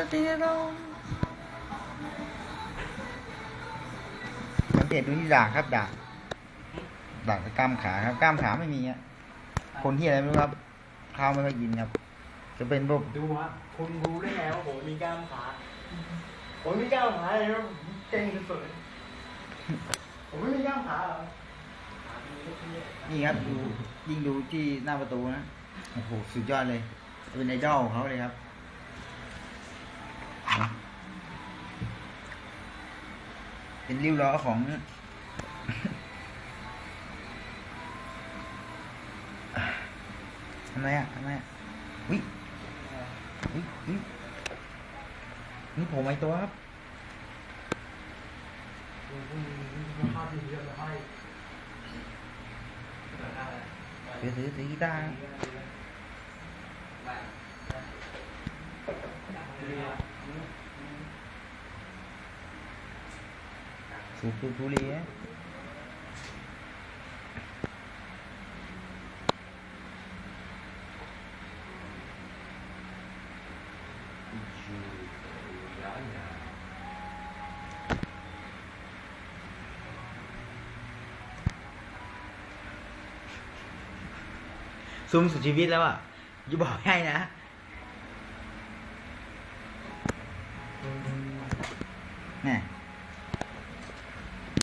สติอารมณ์สังเกตดูที่ดากครับดากดากกับกล้ามขาครับกล้ามขาไม่มีอะคนที่อะไรไม่รู้ครับข้าวไม่ค่อยกินครับ จะเป็นพวกดูฮะคุณรู้ได้ไงว่าผมมีกล้ามขาผมมีกล้ามขาเลยครับเก่งสุดๆผมไม่มีกล้ามขาเหรอขาดีก็เท่นี่ครับดูยิ่งดูที่หน้าประตูนะโอ้โหสุดยอดเลย เป็นไอดอลของเขาเลยครับนะ เป็นริ้วล้อของทำไมอะทำไมอะวิวิวินี่ผมไอตัวครับภาพดีเยอะเลยให้ถือถือถือกีตาร์สู บสูบทุเรียซุ่มสุดชีวิตแล้วอะอย่บอกให้นะแน่